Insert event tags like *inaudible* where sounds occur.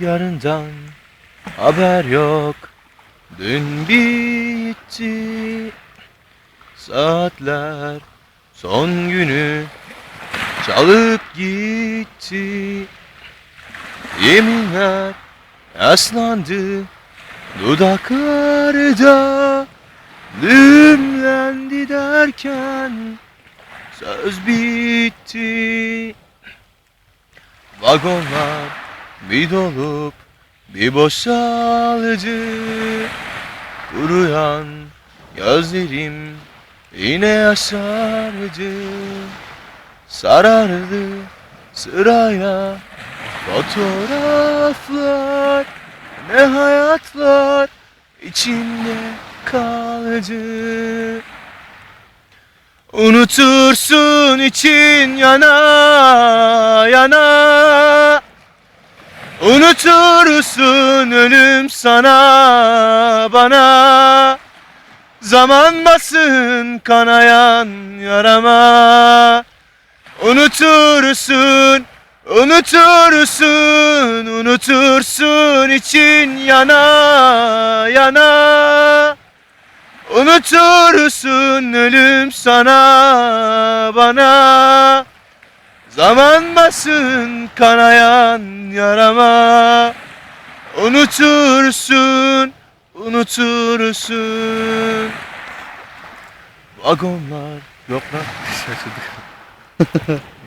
Yarından haber yok. Dün bitti. Saatler son günü Çalıp gitti. Yeminler yaslandı Dudaklarda. Düğümlendi derken Söz bitti. Vagonlar bir dolup bir boşaldı Kuruyan gözlerim yine yaşardı Sarardı sıraya fotoğraflar Ne hayatlar içinde kaldı Unutursun için yana yana Unutursun ölüm sana bana. Zaman basın kanayan yarama. Unutursun, unutursun, unutursun için yana yana. Unutursun ölüm sana bana. Zaman basın kanayan yarama. Unutursun, unutursun. Vagonlar yok lan. şaşırdık *laughs*